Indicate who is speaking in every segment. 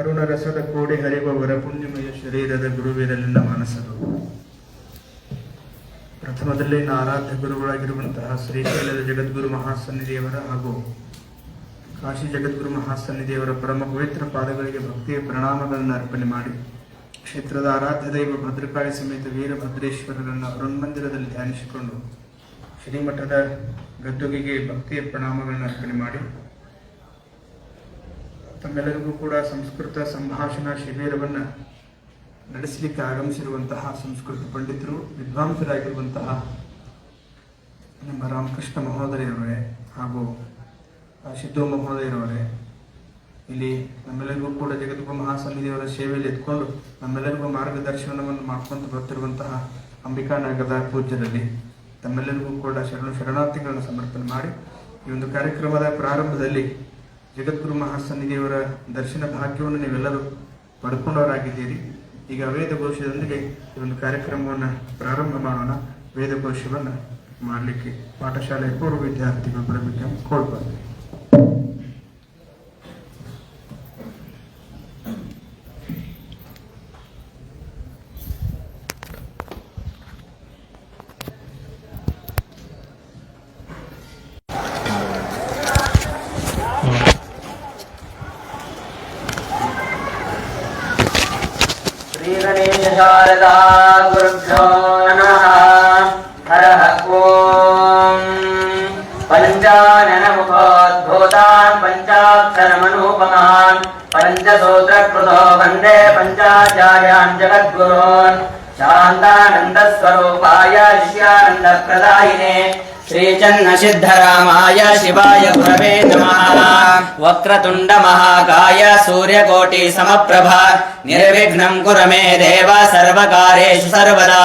Speaker 1: ಕರುಣ ರಸದ ಕೋಡಿ ಹರಿಯುವವರ ಪುಣ್ಯಮಯ ಶರೀರದ ಗುರುವಿರಲಿಲ್ಲ ಮನಸ್ಸರು ಪ್ರಥಮದಲ್ಲಿ ಆರಾಧ್ಯ ಗುರುಗಳಾಗಿರುವಂತಹ ಶ್ರೀಶೈಲದ ಜಗದ್ಗುರು ಮಹಾಸನ್ನಿಧಿಯವರ ಹಾಗೂ ಕಾಶಿ ಜಗದ್ಗುರು ಮಹಾಸನ್ನಿಧಿಯವರ ಪರಮ ಪವಿತ್ರ ಪಾದಗಳಿಗೆ ಭಕ್ತಿಯ ಪ್ರಣಾಮಗಳನ್ನು ಅರ್ಪಣೆ ಮಾಡಿ ಕ್ಷೇತ್ರದ ಆರಾಧ್ಯ ದೈವ ಭದ್ರಕಾಳಿ ಸಮೇತ ವೀರಭದ್ರೇಶ್ವರರನ್ನು ಅರುಣ್ಮಂದಿರದಲ್ಲಿ ಧ್ಯಾನಿಸಿಕೊಂಡು ಶ್ರೀಮಠದ ಗದ್ದುಗೆಗೆ ಭಕ್ತಿಯ ಪ್ರಣಾಮಗಳನ್ನು ಅರ್ಪಣೆ ಮಾಡಿ ತಮ್ಮೆಲ್ಲರಿಗೂ ಕೂಡ ಸಂಸ್ಕೃತ ಸಂಭಾಷಣಾ ಶಿಬಿರವನ್ನು ನಡೆಸಲಿಕ್ಕೆ ಆಗಮಿಸಿರುವಂತಹ ಸಂಸ್ಕೃತ ಪಂಡಿತರು, ವಿದ್ವಾಂಸರಾಗಿರುವಂತಹ ನಮ್ಮ ರಾಮಕೃಷ್ಣ ಮಹೋದಯರವರೇ ಹಾಗೂ ಸಿದ್ದು ಮಹೋದಯರವರೇ ಇಲ್ಲಿ ನಮ್ಮೆಲ್ಲರಿಗೂ ಕೂಡ ಜಗದ್ಗುರು ಮಹಾಸನ್ನಿಧಿಯವರ ಸೇವೆಯಲ್ಲಿ ಎತ್ಕೊಂಡು ನಮ್ಮೆಲ್ಲರಿಗೂ ಮಾರ್ಗದರ್ಶನವನ್ನು ಮಾಡ್ಕೊಂಡು ಬರ್ತಿರುವಂತಹ ಅಂಬಿಕಾ ನಗರದ ಪೂಜ್ಯರಲ್ಲಿ ತಮ್ಮೆಲ್ಲರಿಗೂ ಕೂಡ ಶರಣ ಶರಣಾರ್ಥಿಗಳನ್ನು ಸಮರ್ಪಣೆ ಮಾಡಿ ಈ ಒಂದು ಕಾರ್ಯಕ್ರಮದ ಪ್ರಾರಂಭದಲ್ಲಿ ಜಗದ್ಗುರು ಮಹಾಸನ್ನಿಧಿಯವರ ದರ್ಶನ ಭಾಗ್ಯವನ್ನು ನೀವೆಲ್ಲರೂ ಪಡ್ಕೊಂಡವರಾಗಿದ್ದೀರಿ. ಈಗ ವೇದಘೋಷದೊಂದಿಗೆ ಈ ಒಂದು ಕಾರ್ಯಕ್ರಮವನ್ನು ಪ್ರಾರಂಭ ಮಾಡೋಣ. ವೇದಘೋಷವನ್ನು ಮಾಡಲಿಕ್ಕೆ ಪಾಠಶಾಲೆಯ ಪೂರ್ವ ವಿದ್ಯಾರ್ಥಿಗಳು ಬರಬೇಕೆಂದು ಕೋಳ್ಬಾರ್ದು
Speaker 2: श्रीगणेश शारदा गुरुभ्यो नमः हरः ॐ पञ्चाननमुखोद्भूतान् पञ्चाक्षरमनूपमान् पञ्चसूत्रकृतो वन्दे पञ्चाचार्यान् जगद्गुरोन् शान्तानन्दस्वरूपाय शिष्यानन्दप्रदायिने श्रीचन्नसिद्धरामाय शिवाय गुरवे नमः वक्रतुण्डमहाकाय सूर्यकोटिसमप्रभा निर्विघ्नं कुरु मे देव सर्वकार्येषु सर्वदा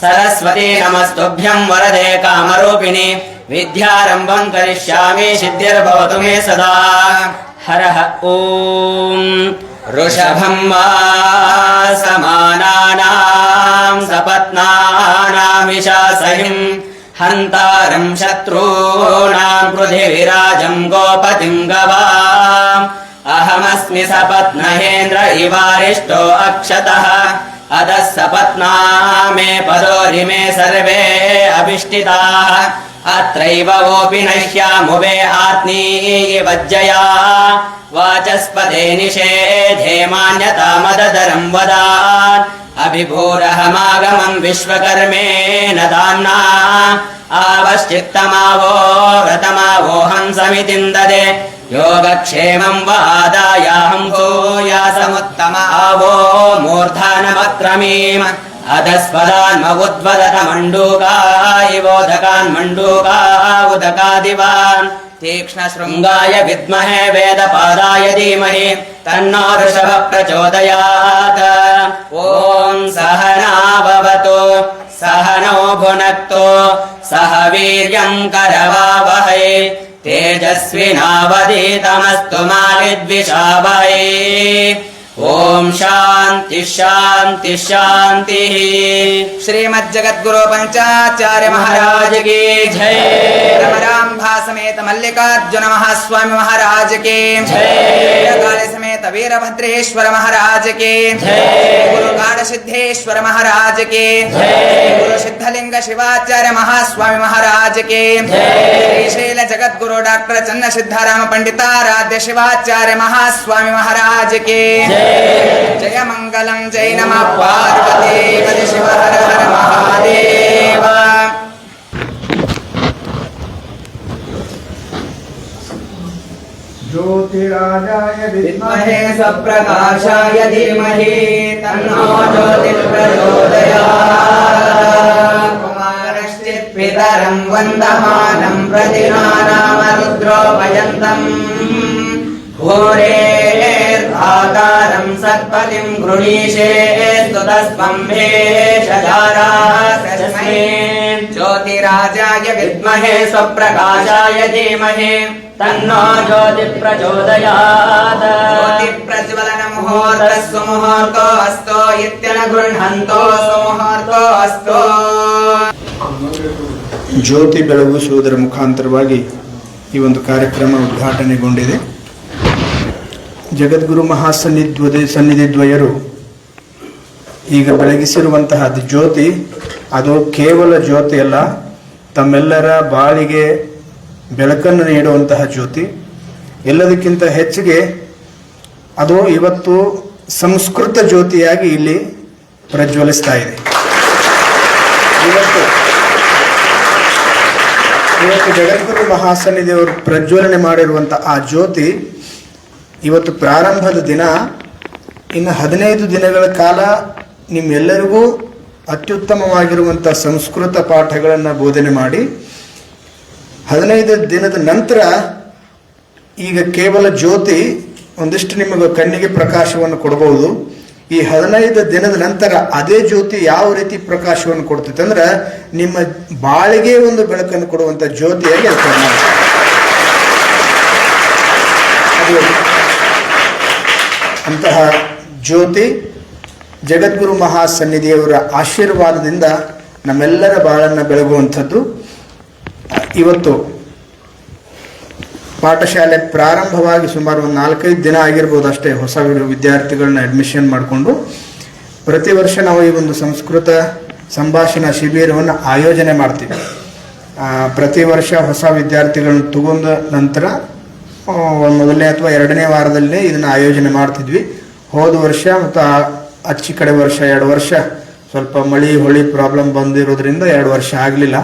Speaker 2: सरस्वती नमस्तुभ्यं वरदे कामरूपिणि विद्यारम्भं करिष्यामि सिद्धिर्भवतु मे सदा हरः ॐ ऋषभं वा समानानां सपत्नानामिशासहिम् हन्तारं शत्रूणां पृथिविराजं गोपतिं गवाम् अहमस्मि सपत्नहेन्द्र इवारिष्टो अक्षतः अधः सपत्ना मे पदोरिमे सर्वे अभिष्टिताः अत्रैव वोऽपि नह्यामुवे आत्नीयवज्जया वाचस्पते निषेधे मान्यता मददरं वदान् अभिभूरहमागमं विश्वकर्मेण दाम्ना आवश्चित्तमावो व्रतमावोऽहं समितिं ददे योगक्षेमं वादायाहं भूयासमुत्तमावो मूर्धानमक्रमीम् अधस्पदान्म उद्वदत मण्डूका इवोदकान् मण्डूका उदकादिवान् तीक्ष्णशृङ्गाय विद्महे वेदपादाय धीमहि तन्नो ऋषभ प्रचोदयात् ॐ सहनाववतु सहनौ भुनक्तु सह वीर्यम् करवावहै तेजस्विनावधीतमस्तु मा विद्विषावहै ॐ शांति शान्ति शान्तिः।
Speaker 3: श्रीमज्जगद्गुरु पंचाचार्य महाराज की
Speaker 2: जय।
Speaker 3: रमराम्भा समेत मल्लिकार्जुन महास्वामी महाराज के
Speaker 2: जय।
Speaker 3: సంకేత
Speaker 2: వీరభద్రేశ్వర
Speaker 3: మహారాజకే గురు గాఢ సిద్ధేశ్వర మహారాజకే గురు
Speaker 2: సిద్ధలింగ
Speaker 3: శివాచార్య మహాస్వామి మహారాజకే శ్రీశైల జగద్గురు డాక్టర్ చన్న సిద్ధారామ పండితారాధ్య శివాచార్య మహాస్వామి మహారాజకే జయ మంగళం జై నమ పార్వతీ శివ హర హర
Speaker 1: మహారాజ
Speaker 3: विद्महे स्वप्रकाशाय धीमहि तन्नो ज्योतिर्प्रचोदयात् कुमारश्चित् पितरं वन्दमानं प्रतिमानामरुद्रोपयन्तम् घोरेर्धाकारं सत्पतिं गृणीषे स्तुतस्त्वम्भे शजारास्मै ज्योतिराजाय विद्महे स्वप्रकाशाय धीमहि तन्नो ज्योतिप्रचोदयात् ज्योतिप्रज्वलन मुहूर्तः सुमुहूर्तो अस्तो इत्यन गृह्णन्तो सुमुहूर्तो अस्तो
Speaker 1: ಜ್ಯೋತಿ ಬೆಳಗಿಸುವುದರ ಮುಖಾಂತರವಾಗಿ ಈ ಒಂದು ಕಾರ್ಯಕ್ರಮ ಉದ್ಘಾಟನೆಗೊಂಡಿದೆ ಜಗದ್ಗುರು ಮಹಾಸನ್ನಿಧ್ವದ ಸನ್ನಿಧಿ ದ್ವಯರು ಈಗ ಬೆಳಗಿಸಿರುವಂತಹ ಅದು ಜ್ಯೋತಿ ಅದು ಕೇವಲ ಜ್ಯೋತಿ ಅಲ್ಲ ತಮ್ಮೆಲ್ಲರ ಬಾಳಿಗೆ ಬೆಳಕನ್ನು ನೀಡುವಂತಹ ಜ್ಯೋತಿ. ಎಲ್ಲದಕ್ಕಿಂತ ಹೆಚ್ಚಿಗೆ ಅದು ಇವತ್ತು ಸಂಸ್ಕೃತ ಜ್ಯೋತಿಯಾಗಿ ಇಲ್ಲಿ ಪ್ರಜ್ವಲಿಸ್ತಾ ಇದೆ. ಇವತ್ತು ಇವತ್ತು ಜಗದ್ಗುರು ಮಹಾಸನ್ನಿಧಿಯವರು ಪ್ರಜ್ವಲನೆ ಮಾಡಿರುವಂಥ ಆ ಜ್ಯೋತಿ ಇವತ್ತು ಪ್ರಾರಂಭದ ದಿನ, ಇನ್ನು ಹದಿನೈದು ದಿನಗಳ ಕಾಲ ನಿಮ್ಮೆಲ್ಲರಿಗೂ ಅತ್ಯುತ್ತಮವಾಗಿರುವಂಥ ಸಂಸ್ಕೃತ ಪಾಠಗಳನ್ನು ಬೋಧನೆ ಮಾಡಿ ಹದಿನೈದು ದಿನದ ನಂತರ ಈಗ ಕೇವಲ ಜ್ಯೋತಿ ಒಂದಿಷ್ಟು ನಿಮಗೆ ಕಣ್ಣಿಗೆ ಪ್ರಕಾಶವನ್ನು ಕೊಡಬಹುದು. ಈ ಹದಿನೈದು ದಿನದ ನಂತರ ಅದೇ ಜ್ಯೋತಿ ಯಾವ ರೀತಿ ಪ್ರಕಾಶವನ್ನು ಕೊಡ್ತೈತೆ ಅಂದ್ರೆ ನಿಮ್ಮ ಬಾಳಿಗೆ ಒಂದು ಬೆಳಕನ್ನು ಕೊಡುವಂತ ಜ್ಯೋತಿಯಾಗಿ ಅಂತಹ ಜ್ಯೋತಿ ಜಗದ್ಗುರು ಮಹಾಸನ್ನಿಧಿಯವರ ಆಶೀರ್ವಾದದಿಂದ ನಮ್ಮೆಲ್ಲರ ಬಾಳನ್ನು ಬೆಳಗುವಂಥದ್ದು. ಇವತ್ತು ಪಾಠಶಾಲೆ ಪ್ರಾರಂಭವಾಗಿ ಸುಮಾರು ಒಂದು ನಾಲ್ಕೈದು ದಿನ ಆಗಿರ್ಬೋದು ಅಷ್ಟೇ ಹೊಸ ವಿದ್ಯಾರ್ಥಿಗಳನ್ನ ಅಡ್ಮಿಷನ್ ಮಾಡಿಕೊಂಡು, ಪ್ರತಿ ವರ್ಷ ನಾವು ಈ ಒಂದು ಸಂಸ್ಕೃತ ಸಂಭಾಷಣಾ ಶಿಬಿರವನ್ನು ಆಯೋಜನೆ ಮಾಡ್ತೀವಿ. ಪ್ರತಿ ವರ್ಷ ಹೊಸ ವಿದ್ಯಾರ್ಥಿಗಳನ್ನ ತಗೊಂಡ ನಂತರ ಮೊದಲನೇ ಅಥವಾ ಎರಡನೇ ವಾರದಲ್ಲಿ ಇದನ್ನು ಆಯೋಜನೆ ಮಾಡ್ತಿದ್ವಿ. ಹೋದ ವರ್ಷ ಮತ್ತು ಅಚ್ಚಿ ಕಡೆ ವರ್ಷ ಎರಡು ವರ್ಷ ಸ್ವಲ್ಪ ಮಳಿ, ಹೊಳಿ ಪ್ರಾಬ್ಲಮ್ ಬಂದಿರೋದ್ರಿಂದ ಎರಡು ವರ್ಷ ಆಗಲಿಲ್ಲ.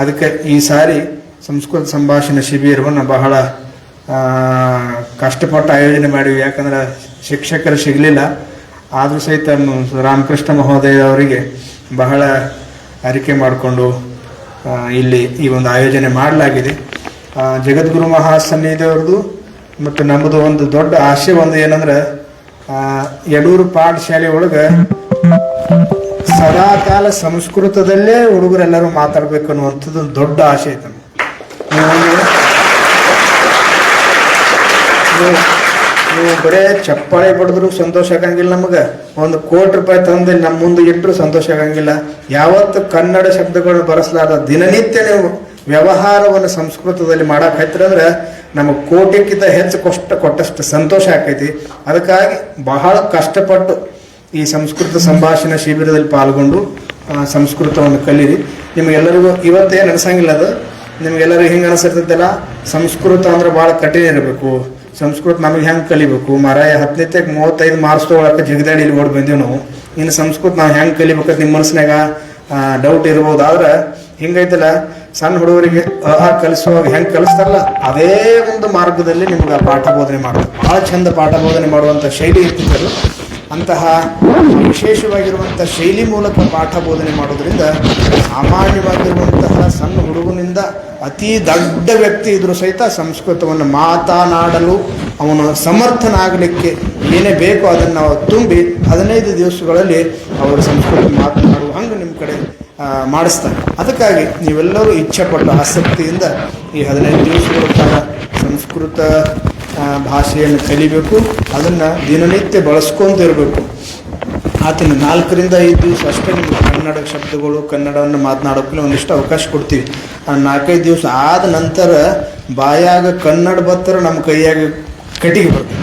Speaker 1: ಅದಕ್ಕೆ ಈ ಸಾರಿ ಸಂಸ್ಕೃತ ಸಂಭಾಷಣೆ ಶಿಬಿರವನ್ನು ಬಹಳ ಕಷ್ಟಪಟ್ಟು ಆಯೋಜನೆ ಮಾಡಿವಿ ಯಾಕಂದ್ರೆ ಶಿಕ್ಷಕರು ಸಿಗಲಿಲ್ಲ. ಆದರೂ ಸಹಿತ ರಾಮಕೃಷ್ಣ ಮಹೋದಯ ಅವರಿಗೆ ಬಹಳ ಅರಿಕೆ ಮಾಡಿಕೊಂಡು ಇಲ್ಲಿ ಈ ಒಂದು ಆಯೋಜನೆ ಮಾಡಲಾಗಿದೆ. ಜಗದ್ಗುರು ಮಹಾಸನ್ನಿಧಿಯವ್ರದ್ದು ಮತ್ತು ನಮ್ಮದು ಒಂದು ದೊಡ್ಡ ಆಶೆ ಒಂದು ಏನಂದ್ರೆ ಯಡೂರು ಪಾಠಶಾಲೆ ಒಳಗೆ ಸದಾಕಾಲ ಸಂಸ್ಕೃತದಲ್ಲೇ ಹುಡುಗರೆಲ್ಲರೂ ಮಾತಾಡ್ಬೇಕು ಅನ್ನುವಂಥದ್ದು ಒಂದು ದೊಡ್ಡ ಆಸೆ ಐತೆ. ನೀವು ಬರೇ ಚಪ್ಪಾಳೆ ಬಡಿದ್ರು ಸಂತೋಷ ಆಗಂಗಿಲ್ಲ ನಮಗೆ. ಒಂದು ಕೋಟಿ ರೂಪಾಯಿ ತಂದು ನಮ್ಮ ಮುಂದೆ ಇಟ್ಟರು ಸಂತೋಷ ಆಗಂಗಿಲ್ಲ. ಯಾವತ್ತು ಕನ್ನಡ ಶಬ್ದಗಳನ್ನ ಬಳಸಲಾದ ದಿನನಿತ್ಯ ನೀವು ವ್ಯವಹಾರವನ್ನು ಸಂಸ್ಕೃತದಲ್ಲಿ ಮಾಡಕ್ಕೆ ಅಂದ್ರೆ ನಮಗೆ ಕೋಟಿಕ್ಕಿಂತ ಹೆಚ್ಚು ಕಷ್ಟ ಕೊಟ್ಟಷ್ಟು ಸಂತೋಷ ಆಕೈತಿ ಅದಕ್ಕಾಗಿ ಬಹಳ ಕಷ್ಟಪಟ್ಟು ಈ ಸಂಸ್ಕೃತ ಸಂಭಾಷಣಾ ಶಿಬಿರದಲ್ಲಿ ಪಾಲ್ಗೊಂಡು ಸಂಸ್ಕೃತವನ್ನು ಕಲೀರಿ. ನಿಮಗೆಲ್ಲರಿಗೂ ಇವತ್ತೇ ಅನ್ಸಂಗಿಲ್ಲ ಅದು. ನಿಮಗೆಲ್ಲರಿಗೂ ಹಿಂಗೆ ಅನಿಸಿರ್ತೈತಲ್ಲ ಸಂಸ್ಕೃತ ಅಂದ್ರೆ ಭಾಳ ಕಠಿಣ ಇರಬೇಕು. ಸಂಸ್ಕೃತ ನಮಗೆ ಹೆಂಗೆ ಕಲಿಬೇಕು? ಮಾರಾಯ ಹತ್ತನೇ ಮೂವತ್ತೈದು ಮಾರ್ಕ್ಸ್ ತೊಗೊಳಕ್ಕೆ ಜಿಗದಾಡಿ ಇಲ್ಲಿ ಓಡಿ ಬಂದೀವಿ ನಾವು. ಇನ್ನು ಸಂಸ್ಕೃತ ನಾವು ಹೆಂಗೆ ಕಲಿಬೇಕು ನಿಮ್ಮ ಮನಸ್ಸಿನಾಗ ಡೌಟ್ ಇರ್ಬೋದು. ಆದ್ರೆ, ಹಿಂಗೈತಲ್ಲ, ಸಣ್ಣ ಹುಡುಗರಿಗೆ, ಆ ಕಲಿಸುವಾಗ ಹೆಂಗೆ ಕಲಿಸ್ತಾರಲ್ಲ, ಅದೇ ಒಂದು ಮಾರ್ಗದಲ್ಲಿ ನಿಮ್ಗೆ ಪಾಠ ಬೋಧನೆ ಮಾಡ್ತಾರೆ. ಭಾಳ ಚಂದ ಪಾಠ ಬೋಧನೆ ಮಾಡುವಂಥ ಶೈಲಿ ಇರ್ತಿದ್ದರು ಅಂತಹ ವಿಶೇಷವಾಗಿರುವಂಥ ಶೈಲಿ ಮೂಲಕ ಪಾಠ ಬೋಧನೆ ಮಾಡೋದರಿಂದ ಸಾಮಾನ್ಯವಾಗಿರುವಂತಹ ಸಣ್ಣ ಹುಡುಗನಿಂದ ಅತಿ ದೊಡ್ಡ ವ್ಯಕ್ತಿ ಇದ್ರೂ ಸಹಿತ ಸಂಸ್ಕೃತವನ್ನು ಮಾತನಾಡಲು ಅವನು ಸಮರ್ಥನಾಗಲಿಕ್ಕೆ ಏನೇ ಬೇಕೋ ಅದನ್ನು ತುಂಬಿ ಹದಿನೈದು ದಿವಸಗಳಲ್ಲಿ ಅವರು ಸಂಸ್ಕೃತ ಮಾತನಾಡುವ ಹಂಗೆ ನಿಮ್ಮ ಕಡೆ ಮಾಡಿಸ್ತಾರೆ. ಅದಕ್ಕಾಗಿ ನೀವೆಲ್ಲರೂ ಇಚ್ಛೆಪಟ್ಟು ಆಸಕ್ತಿಯಿಂದ ಈ ಹದಿನೈದು ದಿವಸಗಳ ಕಾಲ ಸಂಸ್ಕೃತ ಭಾಷೆಯನ್ನು ಕಲಿಬೇಕು, ಅದನ್ನು ದಿನನಿತ್ಯ ಬಳಸ್ಕೊಂತ ಇರಬೇಕು. ಆತನ ನಾಲ್ಕರಿಂದ ಐದು ದಿವಸ ಅಷ್ಟೇ ನಿಮಗೆ ಕನ್ನಡ ಶಬ್ದಗಳು, ಕನ್ನಡವನ್ನು ಮಾತನಾಡೋಕ್ಕೆ ಒಂದಿಷ್ಟು ಅವಕಾಶ ಕೊಡ್ತೀವಿ. ಆ ನಾಲ್ಕೈದು ದಿವಸ ಆದ ನಂತರ ಬಾಯಾಗ ಕನ್ನಡ ಬತ್ತರ ನಮ್ಮ ಕೈಯಾಗ ಕಟ್ಟಿಗೆ ಬರ್ತದೆ.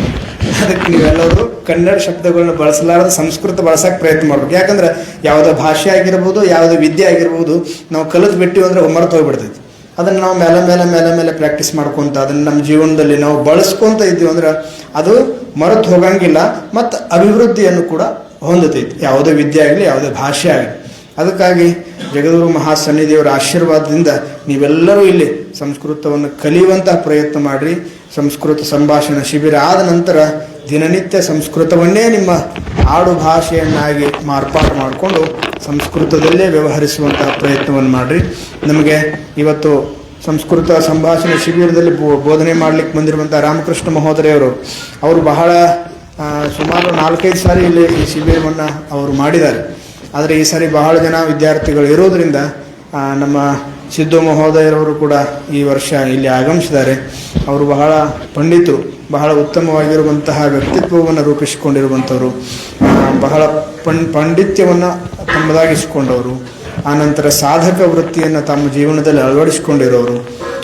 Speaker 1: ಅದಕ್ಕೆ ನೀವೆಲ್ಲರೂ ಕನ್ನಡ ಶಬ್ದಗಳನ್ನ ಬಳಸಲಾರದ ಸಂಸ್ಕೃತ ಬಳಸಕ್ಕೆ ಪ್ರಯತ್ನ ಮಾಡ್ಬೇಕು. ಯಾಕಂದ್ರೆ ಯಾವುದೋ ಭಾಷೆ ಆಗಿರ್ಬೋದು, ಯಾವುದೋ ವಿದ್ಯೆ ಆಗಿರ್ಬೋದು, ನಾವು ಕಲಿತು ಬಿಟ್ಟಿವಿ ಅಂದ್ರೆ ಮರೆತು ಹೋಗ್ಬಿಡ್ತೈತಿ. ಅದನ್ನು ನಾವು ಮೇಲೆ ಮೇಲೆ ಮೇಲೆ ಮೇಲೆ ಪ್ರಾಕ್ಟೀಸ್ ಮಾಡ್ಕೊತ ಅದನ್ನು ನಮ್ಮ ಜೀವನದಲ್ಲಿ ನಾವು ಬಳಸ್ಕೊತ ಇದ್ದೀವಿ ಅಂದ್ರೆ ಅದು ಮರೆತು ಹೋಗಂಗಿಲ್ಲ, ಮತ್ತು ಅಭಿವೃದ್ಧಿಯನ್ನು ಕೂಡ ಹೊಂದುತ್ತೈತಿ. ಯಾವುದೇ ವಿದ್ಯೆ ಆಗಲಿ, ಯಾವುದೇ ಭಾಷೆ ಆಗಲಿ. ಅದಕ್ಕಾಗಿ ಜಗದ್ಗುರು ಮಹಾಸನ್ನಿಧಿಯವರ ಆಶೀರ್ವಾದದಿಂದ ನೀವೆಲ್ಲರೂ ಇಲ್ಲಿ ಸಂಸ್ಕೃತವನ್ನು ಕಲಿಯುವಂತಹ ಪ್ರಯತ್ನ ಮಾಡಿರಿ. ಸಂಸ್ಕೃತ ಸಂಭಾಷಣಾ ಶಿಬಿರ ಆದ ನಂತರ ದಿನನಿತ್ಯ ಸಂಸ್ಕೃತವನ್ನೇ ನಿಮ್ಮ ಆಡು ಭಾಷೆಯನ್ನಾಗಿ ಮಾರ್ಪಾಡು ಮಾಡಿಕೊಂಡು ಸಂಸ್ಕೃತದಲ್ಲೇ ವ್ಯವಹರಿಸುವಂತಹ ಪ್ರಯತ್ನವನ್ನು ಮಾಡಿರಿ. ನಮಗೆ ಇವತ್ತು ಸಂಸ್ಕೃತ ಸಂಭಾಷಣೆ ಶಿಬಿರದಲ್ಲಿ ಬೋಧನೆ ಮಾಡಲಿಕ್ಕೆ ಬಂದಿರುವಂಥ ರಾಮಕೃಷ್ಣ ಮಹೋದರಿಯವರು, ಅವರು ಬಹಳ ಸುಮಾರು ನಾಲ್ಕೈದು ಸಾರಿ ಇಲ್ಲಿ ಈ ಶಿಬಿರವನ್ನು ಅವರು ಮಾಡಿದ್ದಾರೆ. ಆದರೆ ಈ ಸಾರಿ ಬಹಳ ಜನ ವಿದ್ಯಾರ್ಥಿಗಳು ಇರೋದರಿಂದ ನಮ್ಮ ಸಿದ್ದು ಮಹೋದಯರವರು ಕೂಡ ಈ ವರ್ಷ ಇಲ್ಲಿ ಆಗಮಿಸಿದ್ದಾರೆ. ಅವರು ಬಹಳ ಪಂಡಿತರು. ಬಹಳ ಉತ್ತಮವಾಗಿರುವಂತಹ ವ್ಯಕ್ತಿತ್ವವನ್ನು ರೂಪಿಸಿಕೊಂಡಿರುವಂಥವರು ಬಹಳ ಪಂ, ಪಾಂಡಿತ್ಯವನ್ನು ತಮ್ಮದಾಗಿಸಿಕೊಂಡವರು ಆನಂತರ ಸಾಧಕ ವೃತ್ತಿಯನ್ನು ತಮ್ಮ ಜೀವನದಲ್ಲಿ ಅಳವಡಿಸಿಕೊಂಡಿರೋರು.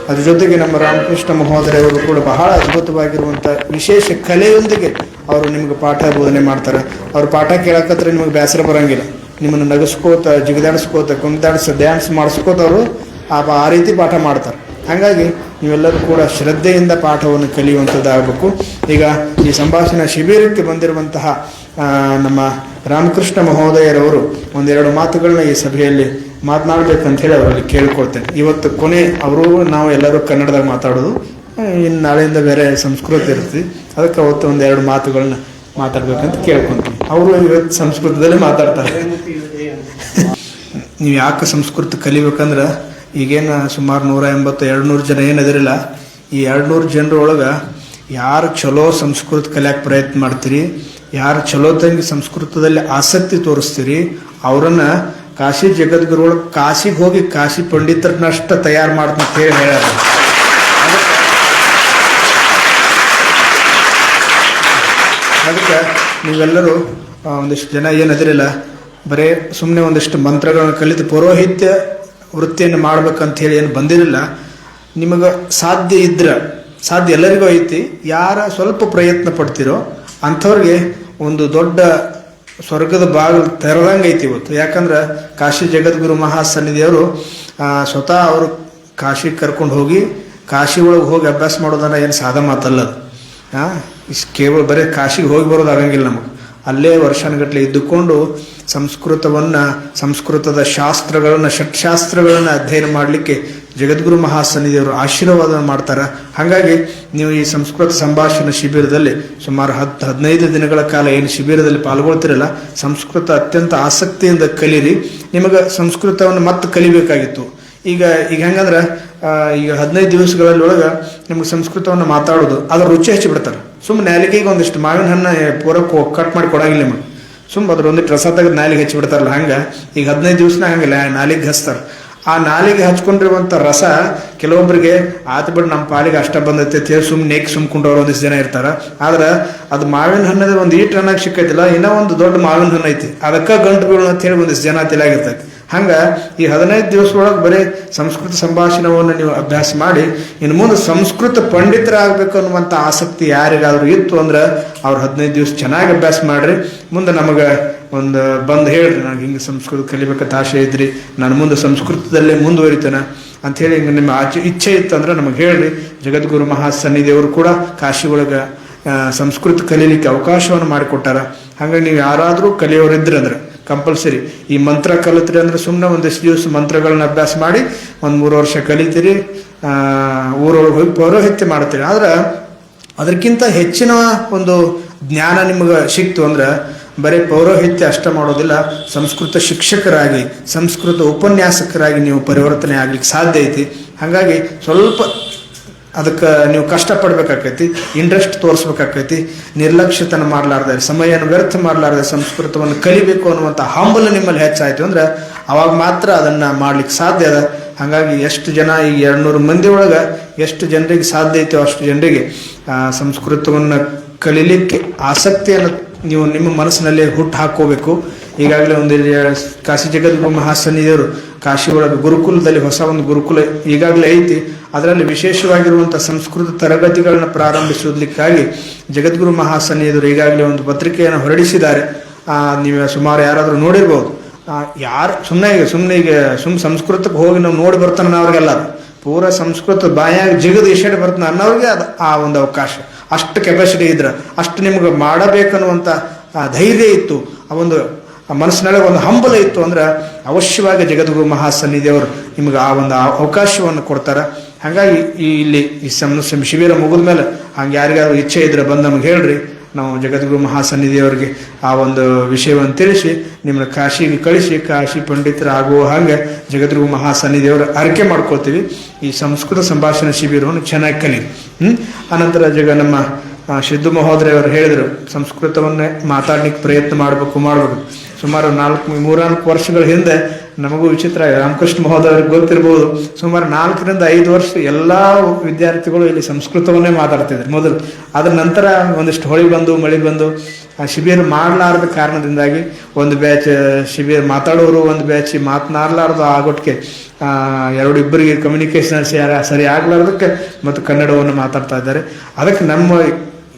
Speaker 1: ಅದ್ರ ಜೊತೆಗೆ ನಮ್ಮ ರಾಮಕೃಷ್ಣ ಮಹೋದಯವರು ಕೂಡ ಬಹಳ ಅದ್ಭುತವಾಗಿರುವಂಥ ವಿಶೇಷ ಕಲೆಯೊಂದಿಗೆ ಅವರು ನಿಮ್ಗೆ ಪಾಠ ಬೋಧನೆ ಮಾಡ್ತಾರೆ. ಅವ್ರ ಪಾಠ ಕೇಳಕತ್ರೆ ನಿಮಗೆ ಬೇಸರ ಬರೋಂಗಿಲ್ಲ. ನಿಮ್ಮನ್ನು ನಗಸ್ಕೋತ, ಜಿಗಿದಾಡಿಸ್ಕೋತ ಕುಂದಾಡಿಸ ಡ್ಯಾನ್ಸ್ ಮಾಡಿಸ್ಕೋತ ಅವರು ಆ ರೀತಿ ಪಾಠ ಮಾಡ್ತಾರೆ. ಹಾಗಾಗಿ ನೀವೆಲ್ಲರೂ ಕೂಡ ಶ್ರದ್ಧೆಯಿಂದ ಪಾಠವನ್ನು ಕಲಿಯುವಂಥದ್ದಾಗಬೇಕು. ಈಗ ಈ ಸಂಭಾಷಣಾ ಶಿಬಿರಕ್ಕೆ ಬಂದಿರುವಂತಹ ನಮ್ಮ ರಾಮಕೃಷ್ಣ ಮಹೋದಯರವರು ಒಂದೆರಡು ಮಾತುಗಳನ್ನ ಈ ಸಭೆಯಲ್ಲಿ ಮಾತನಾಡಬೇಕಂತ ಹೇಳಿ ಅವರಲ್ಲಿ ಕೇಳ್ಕೊಳ್ತೇನೆ. ಇವತ್ತು ಕೊನೆ ಅವರು ನಾವು ಎಲ್ಲರೂ ಕನ್ನಡದಾಗ ಮಾತಾಡೋದು. ಇನ್ನು ನಾಳೆಯಿಂದ ಬೇರೆ ಸಂಸ್ಕೃತ ಇರ್ತೀವಿ ಅದಕ್ಕೆ ಅವತ್ತು ಒಂದೆರಡು ಮಾತುಗಳನ್ನ ಮಾತಾಡ್ಬೇಕಂತ ಕೇಳ್ಕೊತೀನಿ ಅವರು ಇವತ್ತು ಸಂಸ್ಕೃತದಲ್ಲೇ ಮಾತಾಡ್ತಾರೆ. ನೀವು ಯಾಕೆ ಸಂಸ್ಕೃತ ಕಲಿಬೇಕಂದ್ರೆ ಈಗೇನು ಸುಮಾರು ನೂರ ಎಂಬತ್ತು ಎರಡು ನೂರು ಜನ ಏನದಿರಲ್ಲ ಈ ಎರಡು ನೂರು ಯಾರು ಚಲೋ ಸಂಸ್ಕೃತ ಕಲಿಯಕ್ಕೆ ಪ್ರಯತ್ನ ಮಾಡ್ತೀರಿ, ಯಾರು ಚಲೋ ತಂಗಿ ಸಂಸ್ಕೃತದಲ್ಲಿ ಆಸಕ್ತಿ ತೋರಿಸ್ತೀರಿ, ಅವರನ್ನು ಕಾಶಿ ಜಗದ್ಗುರು ಒಳಗೆ ಕಾಶಿಗೆ ಹೋಗಿ ಕಾಶಿ ಪಂಡಿತರನ್ನಷ್ಟ ತಯಾರು ಮಾಡ್ತಂತ ಹೇಳಿ ಹೇಳ್ಯಾರ. ಅದಕ್ಕೆ ನೀವೆಲ್ಲರೂ ಒಂದಿಷ್ಟು ಜನ ಏನದಿರಲ್ಲ ಬರೇ ಸುಮ್ಮನೆ ಒಂದಿಷ್ಟು ಮಂತ್ರಗಳನ್ನು ಕಲಿತು ಪೌರೋಹಿತ್ಯ ವೃತ್ತಿಯನ್ನು ಮಾಡ್ಬೇಕಂತ ಹೇಳಿ ಏನು ಬಂದಿರಲಿಲ್ಲ. ನಿಮಗೆ ಸಾಧ್ಯ ಇದ್ರೆ, ಸಾಧ್ಯ ಎಲ್ಲರಿಗೂ ಐತಿ, ಯಾರ ಸ್ವಲ್ಪ ಪ್ರಯತ್ನ ಪಡ್ತಿರೋ ಅಂಥವ್ರಿಗೆ ಒಂದು ದೊಡ್ಡ ಸ್ವರ್ಗದ ಬಾಗಿಲು ತೆರೆದಂಗೆ ಐತಿ ಇವತ್ತು. ಯಾಕಂದ್ರೆ ಕಾಶಿ ಜಗದ್ಗುರು ಮಹಾಸನ್ನಿಧಿಯವರು ಸ್ವತಃ ಅವರು ಕಾಶಿ ಕರ್ಕೊಂಡು ಹೋಗಿ, ಕಾಶಿ ಒಳಗೆ ಹೋಗಿ ಅಭ್ಯಾಸ ಮಾಡೋದನ್ನ ಏನು ಸಾಧ ಮಾತಲ್ಲ ಅದು ಇಷ್ಟು ಕೇವಲ ಬರೀ ಕಾಶಿಗೆ ಹೋಗಿ ಬರೋದು ಆಗಂಗಿಲ್ಲ ನಮಗೆ. ಅಲ್ಲೇ ವರ್ಷನಗಟ್ಟಲೆ ಇದ್ದುಕೊಂಡು ಸಂಸ್ಕೃತವನ್ನ, ಸಂಸ್ಕೃತದ ಶಾಸ್ತ್ರಗಳನ್ನ, ಷಟ್ಶಾಸ್ತ್ರಗಳನ್ನ ಅಧ್ಯಯನ ಮಾಡಲಿಕ್ಕೆ ಜಗದ್ಗುರು ಮಹಾಸನ್ನಿಧಿಯವರು ಆಶೀರ್ವಾದ ಮಾಡ್ತಾರೆ. ಹಾಗಾಗಿ ನೀವು ಈ ಸಂಸ್ಕೃತ ಸಂಭಾಷಣೆ ಶಿಬಿರದಲ್ಲಿ ಸುಮಾರು ಹತ್ತು ಹದಿನೈದು ದಿನಗಳ ಕಾಲ ಏನು ಶಿಬಿರದಲ್ಲಿ ಪಾಲ್ಗೊಳ್ತಿರಲ್ಲ, ಸಂಸ್ಕೃತ ಅತ್ಯಂತ ಆಸಕ್ತಿಯಿಂದ ಕಲೀರಿ. ನಿಮಗೆ ಸಂಸ್ಕೃತವನ್ನು ಮತ್ತೆ ಕಲಿಬೇಕಾಗಿತ್ತು. ಈಗ ಈಗ ಹೆಂಗಂದ್ರೆ ಈಗ ಹದಿನೈದು ದಿವಸಗಳಲ್ಲಿ ಒಳಗೆ ನಿಮ್ಗೆ ಸಂಸ್ಕೃತವನ್ನು ಮಾತಾಡೋದು, ಅದರ ರುಚಿ ಹಚ್ಚಿ ಬಿಡ್ತಾರೆ ಸುಮ್ಮನೆ ನಾಲಿಗೆಗೆ ಒಂದಿಷ್ಟು ಮಾವಿನ ಹಣ್ಣು ಪೂರ ಕಟ್ ಮಾಡಿ ಕೊಡಂಗಿಲ್ಲ ನಿಮಗೆ. ಸುಮ್ಮ ಅದ್ರ ಒಂದಿಟ್ಟು ರಸ ತೆಗೆದು ನಾಲಿಗೆ ಹಚ್ಚಿ ಬಿಡ್ತಾರಲ್ಲ ಹಂಗೆ? ಈಗ ಹದಿನೈದು ದಿವಸನ ಹಂಗಿಲ್ಲ ನಾಲಿಗೆ ಹಚ್ತಾರೆ. ಆ ನಾಲಿಗೆ ಹಚ್ಕೊಂಡಿರುವಂಥ ರಸ ಕೆಲವೊಬ್ಬರಿಗೆ ಆತ ಬಿಟ್ಟು ನಮ್ಮ ಪಾಲಿಗೆ ಅಷ್ಟ ಬಂದೈತೆ, ತೇರ್ ಸುಮ್ಮನೆ ನೇಕ್ ಸುಮ್ಕೊಂಡವ್ರು ಒಂದಿಷ್ಟು ಜನ ಇರ್ತಾರ. ಆದ್ರೆ ಅದು ಮಾವಿನ ಹಣ್ಣದ ಒಂದು ಈಟ್ ಹಣ್ಣಾಗ ಸಿಕ್ಕೈತಿಲ್ಲ, ಇನ್ನೂ ಒಂದು ದೊಡ್ಡ ಮಾವಿನ ಹಣ್ಣು ಐತಿ. ಅದಕ್ಕೆ ಗಂಟು ಬೀಳು ಅಂತ ಹೇಳಿ ಒಂದಿಷ್ಟು ಜನ ತಲೆಯಾಗಿರ್ತೈತಿ ಹಂಗ ಈ ಹದಿನೈದು ದಿವಸ ಒಳಗೆ ಬರೀ ಸಂಸ್ಕೃತ ಸಂಭಾಷಣವನ್ನು ನೀವು ಅಭ್ಯಾಸ ಮಾಡಿ, ಇನ್ನು ಮುಂದೆ ಸಂಸ್ಕೃತ ಪಂಡಿತರಾಗಬೇಕು ಅನ್ನುವಂಥ ಆಸಕ್ತಿ ಯಾರಿಗಾದರೂ ಇತ್ತು ಅಂದ್ರೆ ಅವ್ರು ಹದಿನೈದು ದಿವಸ ಚೆನ್ನಾಗಿ ಅಭ್ಯಾಸ ಮಾಡ್ರಿ. ಮುಂದೆ ನಮಗೆ ಒಂದು ಬಂದು ಹೇಳ್ರಿ ನನಗೆ ಹಿಂಗೆ ಸಂಸ್ಕೃತ ಕಲಿಬೇಕಂತ ಆಸೆ ಇದ್ರಿ, ನಾನು ಮುಂದೆ ಸಂಸ್ಕೃತದಲ್ಲೇ ಮುಂದುವರಿತೇನೆ ಅಂಥೇಳಿ ಹಿಂಗೆ ನಿಮ್ಮ ಆಚೆ ಇಚ್ಛೆ ಇತ್ತಂದ್ರೆ ನಮಗೆ ಹೇಳ್ರಿ. ಜಗದ್ಗುರು ಮಹಾಸನ್ನಿಧಿಯವರು ಕೂಡ ಕಾಶಿ ಒಳಗೆ ಸಂಸ್ಕೃತ ಕಲೀಲಿಕ್ಕೆ ಅವಕಾಶವನ್ನು ಮಾಡಿಕೊಟ್ಟಾರ. ಹಾಗಾಗಿ ನೀವು ಯಾರಾದರೂ ಕಲಿಯೋರಿದ್ರಿ ಅಂದ್ರೆ ಕಂಪಲ್ಸರಿ ಈ ಮಂತ್ರ ಕಲಿತ್ರಿ ಅಂದ್ರೆ ಸುಮ್ಮನೆ ಒಂದಿಷ್ಟು ದಿವಸ ಮಂತ್ರಗಳನ್ನ ಅಭ್ಯಾಸ ಮಾಡಿ ಒಂದು ಮೂರು ವರ್ಷ ಕಲಿತೀರಿ ಊರೊಳಗೆ ಹೋಗಿ ಪೌರೋಹಿತ್ಯ ಮಾಡ್ತೀರಿ. ಆದ್ರೆ ಅದಕ್ಕಿಂತ ಹೆಚ್ಚಿನ ಒಂದು ಜ್ಞಾನ ನಿಮಗೆ ಸಿಕ್ತು ಅಂದ್ರೆ ಬರೀ ಪೌರೋಹಿತ್ಯ ಅಷ್ಟ ಮಾಡೋದಿಲ್ಲ, ಸಂಸ್ಕೃತ ಶಿಕ್ಷಕರಾಗಿ, ಸಂಸ್ಕೃತ ಉಪನ್ಯಾಸಕರಾಗಿ ನೀವು ಪರಿವರ್ತನೆ ಆಗ್ಲಿಕ್ಕೆ ಸಾಧ್ಯ ಐತಿ. ಹಾಗಾಗಿ ಸ್ವಲ್ಪ ಅದಕ್ಕೆ ನೀವು ಕಷ್ಟಪಡ್ಬೇಕಾಕೈತಿ ಇಂಟ್ರೆಸ್ಟ್ ತೋರಿಸ್ಬೇಕಾಕೈತಿ, ನಿರ್ಲಕ್ಷ್ಯತನ ಮಾಡಲಾರ್ದೆ ಸಮಯನ ವ್ಯರ್ಥ ಮಾಡಲಾರ್ದೆ ಸಂಸ್ಕೃತವನ್ನು ಕಲಿಬೇಕು ಅನ್ನುವಂಥ ಹಂಬಲ ನಿಮ್ಮಲ್ಲಿ ಹೆಚ್ಚಾಯ್ತು ಅಂದ್ರೆ ಅವಾಗ ಮಾತ್ರ ಅದನ್ನ ಮಾಡ್ಲಿಕ್ಕೆ ಸಾಧ್ಯ ಅದ. ಹಾಗಾಗಿ ಎಷ್ಟು ಜನ ಈ ಎರಡ್ನೂರು ಮಂದಿ ಒಳಗೆ ಎಷ್ಟು ಜನರಿಗೆ ಸಾಧ್ಯ ಐತೋ ಅಷ್ಟು ಜನರಿಗೆ ಸಂಸ್ಕೃತವನ್ನು ಕಲೀಲಿಕ್ಕೆ ಆಸಕ್ತಿಯನ್ನು ನೀವು ನಿಮ್ಮ ಮನಸ್ಸಿನಲ್ಲಿ ಹುಟ್ಟು ಹಾಕೋಬೇಕು ಈಗಾಗಲೇ ಒಂದು ಕಾಶಿ ಜಗದ್ಗುರು ಮಹಾಸನ್ನಿಧಿಯವರು ಕಾಶಿ ಒಳಗೆ ಗುರುಕುಲದಲ್ಲಿ ಹೊಸ ಒಂದು ಗುರುಕುಲ ಈಗಾಗಲೇ ಐತಿ. ಅದರಲ್ಲಿ ವಿಶೇಷವಾಗಿರುವಂಥ ಸಂಸ್ಕೃತ ತರಗತಿಗಳನ್ನ ಪ್ರಾರಂಭಿಸೋದಕ್ಕಾಗಿ ಜಗದ್ಗುರು ಮಹಾಸನ್ನಿಧಿಯವರು ಈಗಾಗಲೇ ಒಂದು ಪತ್ರಿಕೆಯನ್ನು ಹೊರಡಿಸಿದ್ದಾರೆ. ನೀವು ಸುಮಾರು ಯಾರಾದರೂ ನೋಡಿರ್ಬೋದು. ಯಾರು ಸುಮ್ಮನೆ ಈಗ ಸುಮ್ಮನೆ ಈಗ ಸುಮ್ ಸಂಸ್ಕೃತಕ್ಕೆ ಹೋಗಿ ನಾವು ನೋಡಿ ಬರ್ತಾನೆ ಅವ್ರಿಗೆಲ್ಲ ಪೂರ ಸಂಸ್ಕೃತ ಬಾಯಾಗ ಜಿಗದ ಇಷಡೆ ಬರ್ತಾನೆ ಅನ್ನೋರಿಗೆ ಅದು ಆ ಒಂದು ಅವಕಾಶ. ಅಷ್ಟು ಕೆಪಾಸಿಟಿ ಇದ್ರೆ, ಅಷ್ಟು ನಿಮ್ಗೆ ಮಾಡಬೇಕನ್ನುವಂಥ ಧೈರ್ಯ ಇತ್ತು. ಆ ಒಂದು ಆ ಮನಸ್ಸಿನೊಳಗೆ ಒಂದು ಹಂಬಲ ಇತ್ತು ಅಂದ್ರೆ ಅವಶ್ಯವಾಗಿ ಜಗದ್ಗುರು ಮಹಾಸನ್ನಿಧಿಯವರು ನಿಮ್ಗೆ ಆ ಒಂದು ಅವಕಾಶವನ್ನು ಕೊಡ್ತಾರೆ. ಹಾಗಾಗಿ ಈ ಇಲ್ಲಿ ಈ ಸಂ ಸಂ- ಶಿಬಿರ ಮುಗಿದ ಮೇಲೆ ಹಂಗೆ ಯಾರಿಗಾದ್ರು ಇಚ್ಛೆ ಇದ್ರೆ ಬಂದು ನಮ್ಗೆ ಹೇಳ್ರಿ. ನಾವು ಜಗದ್ಗುರು ಮಹಾಸನ್ನಿಧಿಯವರಿಗೆ ಆ ಒಂದು ವಿಷಯವನ್ನು ತಿಳಿಸಿ ನಿಮ್ಮನ್ನ ಕಾಶಿಗೆ ಕಳಿಸಿ, ಕಾಶಿ ಪಂಡಿತರಾಗುವ ಹಾಗೆ ಜಗದ್ಗುರು ಮಹಾಸನ್ನಿಧಿಯವರ ಅರಿಕೆ ಮಾಡ್ಕೊಳ್ತೀವಿ. ಈ ಸಂಸ್ಕೃತ ಸಂಭಾಷಣೆ ಶಿಬಿರವನ್ನು ಚೆನ್ನಾಗಿ ಕಲಿ ಹ್ಮ್? ಅನಂತರ ಜಗ ನಮ್ಮ ಸಿದ್ದು ಮಹೋದಯ ಅವರು ಹೇಳಿದರು, ಸಂಸ್ಕೃತವನ್ನೇ ಮಾತಾಡ್ಲಿಕ್ಕೆ ಪ್ರಯತ್ನ ಮಾಡಬೇಕು ಮಾಡಬೇಕು. ಸುಮಾರು ನಾಲ್ಕು, ಮೂರ್ನಾಲ್ಕು ವರ್ಷಗಳ ಹಿಂದೆ ನಮಗೂ ವಿಚಿತ್ರ ರಾಮಕೃಷ್ಣ ಮಹೋದಯವ್ರಿಗೆ ಗೊತ್ತಿರಬಹುದು ಸುಮಾರು ನಾಲ್ಕರಿಂದ ಐದು ವರ್ಷ ಎಲ್ಲ ವಿದ್ಯಾರ್ಥಿಗಳು ಇಲ್ಲಿ ಸಂಸ್ಕೃತವನ್ನೇ ಮಾತಾಡ್ತಿದ್ರು ಮೊದಲು. ಅದರ ನಂತರ ಒಂದಿಷ್ಟು ಹೊಳಿ ಬಂದು, ಮಳೆ ಬಂದು, ಆ ಶಿಬಿರ ಮಾಡಲಾರದ ಕಾರಣದಿಂದಾಗಿ ಒಂದು ಬ್ಯಾಚ್ ಶಿಬಿರ ಮಾತಾಡೋರು, ಒಂದು ಬ್ಯಾಚ್ ಮಾತನಾಡಲಾರ್ದು ಆಗೋಟ್ಗೆ ಎರಡು ಇಬ್ಬರಿಗೆ ಕಮ್ಯುನಿಕೇಶನ್ ಸರಿ ಆಗ್ಲಾರ್ದಕ್ಕೆ ಮತ್ತು ಕನ್ನಡವನ್ನು ಮಾತಾಡ್ತಾ ಇದ್ದಾರೆ. ಅದಕ್ಕೆ ನಮ್ಮ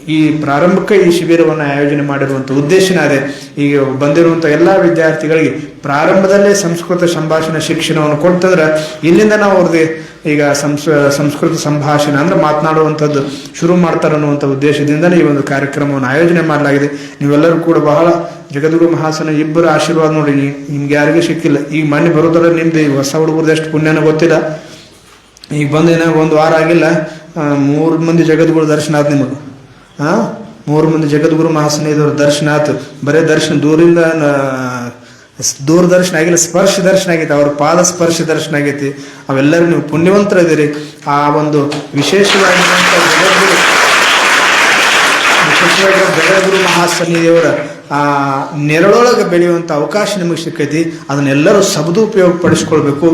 Speaker 1: ಈ ಪ್ರಾರಂಭಕ್ಕೆ ಈ ಶಿಬಿರವನ್ನು ಆಯೋಜನೆ ಮಾಡಿರುವಂಥ ಉದ್ದೇಶನ ಅದೇ ಈಗ ಬಂದಿರುವಂಥ ಎಲ್ಲ ವಿದ್ಯಾರ್ಥಿಗಳಿಗೆ ಪ್ರಾರಂಭದಲ್ಲೇ ಸಂಸ್ಕೃತ ಸಂಭಾಷಣೆ ಶಿಕ್ಷಣವನ್ನು ಕೊಡ್ತಂದ್ರೆ ಇಲ್ಲಿಂದ ನಾವು ಅವ್ರದ್ದು ಈಗ ಸಂಸ್, ಸಂಸ್ಕೃತ ಸಂಭಾಷಣೆ ಅಂದ್ರೆ ಮಾತನಾಡುವಂಥದ್ದು ಶುರು ಮಾಡ್ತಾರೆ ಅನ್ನುವಂಥ ಉದ್ದೇಶದಿಂದಲೇ ಈ ಒಂದು ಕಾರ್ಯಕ್ರಮವನ್ನು ಆಯೋಜನೆ ಮಾಡಲಾಗಿದೆ. ನೀವೆಲ್ಲರೂ ಕೂಡ ಬಹಳ ಜಗದ್ಗುರು ಮಹಾಸನ ಇಬ್ಬರ ಆಶೀರ್ವಾದ ನೋಡಿ ನಿಮ್ಗೆ ಯಾರಿಗೂ ಸಿಕ್ಕಿಲ್ಲ. ಈಗ ಮನೆ ಬರೋದರ ನಿಮ್ದು ಈ ಹೊಸ ಹುಡುಗರದ್ದು ಎಷ್ಟು ಪುಣ್ಯನ ಗೊತ್ತಿಲ್ಲ. ಈಗ ಬಂದ ಒಂದು ವಾರ ಆಗಿಲ್ಲ. ಮೂರು ಮಂದಿ ಜಗದ್ಗುರು ದರ್ಶನ ಆದ ನಿಮಗೆ. ಹಾ? ಮೂರು ಮಂದಿ ಜಗದ್ಗುರು ಮಹಾಸನಿದವ್ರ ದರ್ಶನ ಆಯ್ತು. ಬರೇ ದರ್ಶನ ದೂರಿಂದ ದೂರ ದರ್ಶನ ಆಗಿಲ್ಲ, ಸ್ಪರ್ಶ ದರ್ಶನ ಆಗೈತಿ. ಅವ್ರ ಪಾದ ಸ್ಪರ್ಶ ದರ್ಶನ ಆಗೈತಿ. ಅವೆಲ್ಲರೂ ನೀವು ಪುಣ್ಯವಂತರಿದ್ದೀರಿ. ಆ ಒಂದು ವಿಶೇಷವಾಗಿರುವಂಥ ಜಗದ್ಗುರು ವಿಶೇಷವಾಗಿ ಜಗದ್ಗುರು ಮಹಾಸನ್ನಿದೇವರ ಆ ನೆರಳೊಳಗೆ ಬೆಳೆಯುವಂಥ ಅವಕಾಶ ನಿಮಗೆ ಸಿಕ್ಕೈತಿ. ಅದನ್ನೆಲ್ಲರೂ ಸದುಪಯೋಗ ಪಡಿಸ್ಕೊಳ್ಬೇಕು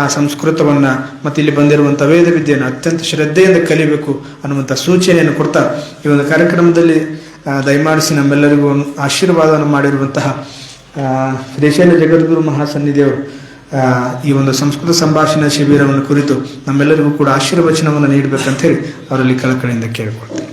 Speaker 1: ಆ ಸಂಸ್ಕೃತವನ್ನು ಮತ್ತು ಇಲ್ಲಿ ಬಂದಿರುವಂಥ ವೇದ ವಿದ್ಯೆಯನ್ನು ಅತ್ಯಂತ ಶ್ರದ್ಧೆಯಿಂದ ಕಲಿಬೇಕು ಅನ್ನುವಂಥ ಸೂಚನೆಯನ್ನು ಕೊಡ್ತಾ ಈ ಒಂದು ಕಾರ್ಯಕ್ರಮದಲ್ಲಿ ದಯಮಾಡಿಸಿ ನಮ್ಮೆಲ್ಲರಿಗೂ ಆಶೀರ್ವಾದವನ್ನು ಮಾಡಿರುವಂತಹ ಶ್ರೀಶೈಲ ಜಗದ್ಗುರು ಮಹಾಸನ್ನಿಧಿಯವರು ಈ ಒಂದು ಸಂಸ್ಕೃತ ಸಂಭಾಷಣೆ ಶಿಬಿರವನ್ನು ಕುರಿತು ನಮ್ಮೆಲ್ಲರಿಗೂ ಕೂಡ ಆಶೀರ್ವಚನವನ್ನು ನೀಡಬೇಕಂತ ಹೇಳಿ ಅವರಲ್ಲಿ ಕಳಕಳಿಯಿಂದ ಕೇಳಿಕೊಳ್ತೀನಿ.